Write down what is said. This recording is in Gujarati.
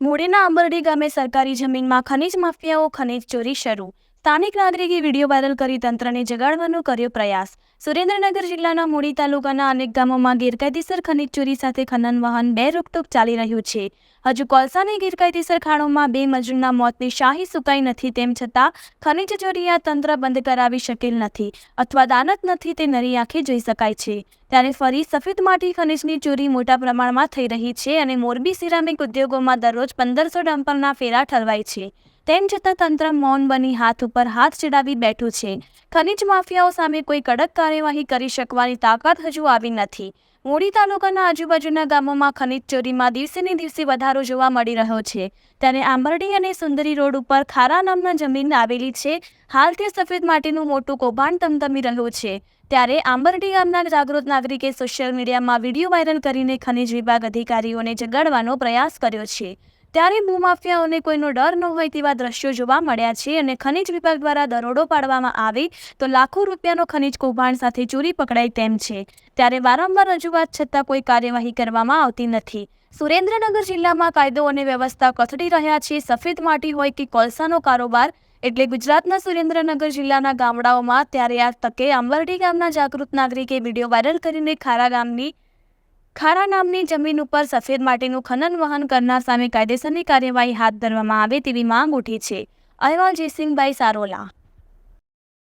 મૂડીના આંબરડી ગામે સરકારી જમીનમાં ખનીજ માફિયાઓ ખનીજ ચોરી શરૂ. સ્થાનિક નાગરિકે વીડિયો વાયરલ કરી તંત્રને જગાડવાનો કર્યો પ્રયાસ. સુરેન્દ્રનગર જિલ્લાના મૂડી તાલુકાના અનેક ગામોમાં ગેરકાયદેસર ખનીજ ચોરી સાથે ખનન વાહન બે રોકટોક ચાલી રહ્યું છે. હજુ કોલસાની ગેરકાયદેસર ખાણોમાં બે મજૂરના મોતની શાહી સુકાઈ નથી તેમ છતાં ખનીજ ચોરી આ તંત્ર બંધ કરાવી શકેલ નથી અથવા દાનત નથી તે નરી આંખે જોઈ શકાય છે. ત્યારે ફરી સફેદ માટી ખનીજની ચોરી મોટા પ્રમાણમાં થઈ રહી છે અને મોરબી સિરામિક ઉદ્યોગોમાં દરરોજ પંદરસો ડમ્પરના ફેરા ઠરવાય છે. તેમ છતાં તંત્ર મૌન બની હાથ ઉપર હાથ ચડાવી બેઠું છે. ખનીજ માફિયાઓ સામે કોઈ કડક કાર્યવાહી કરી શકવાની તાકાત હજુ આવી નથી. મોડી તાલુકાના આજુબાજુના ગામોમાં ખનિજ ચોરીમાં દિવસે ને દિવસે વધારો જોવા મળી રહ્યો છે. ત્યારે આંબરડી અને સુંદરી રોડ ઉપર ખારા નામના જમીન આવેલી છે. હાલ તે સફેદ માટીનું મોટું કૌભાંડ તમતમી રહ્યું છે. ત્યારે આંબરડી ગામના જાગૃત નાગરિકે સોશિયલ મીડિયામાં વીડિયો વાયરલ કરીને ખનીજ વિભાગ અધિકારીઓને જગાડવાનો પ્રયાસ કર્યો છે. ત્યારે ભૂમાફિયાઓને કોઈનો ડર ન હોય તેવા દ્રશ્યો જોવા મળ્યા છે અને ખનીજ વિભાગ દ્વારા દરોડો પાડવામાં આવે તો લાખો રૂપિયાનો ખનીજ કૌભાંડ સાથે ચોરી પકડાય તેમ છે. ત્યારે વારંવાર રજૂઆત છતાં કોઈ કાર્યવાહી કરવામાં આવતી નથી. સુરેન્દ્રનગર જિલ્લામાં કાયદો અને વ્યવસ્થા કથળી રહ્યા છે. સફેદ માટી હોય કે કોલસાનો કારોબાર, એટલે ગુજરાતના સુરેન્દ્રનગર જિલ્લાના ગામડાઓમાં ત્યારે આ તકે આંબરડી ગામના જાગૃત નાગરિકે વીડિયો વાયરલ કરીને ખારા ગામની ખારા નામની જમીન ઉપર સફેદ માટીનું ખનન વહન કરનાર સામે કાયદેસરની કાર્યવાહી હાથ ધરવામાં આવે તેવી માંગ ઉઠી છે. અહેવાલ જયસિંહભાઈ સારોલા.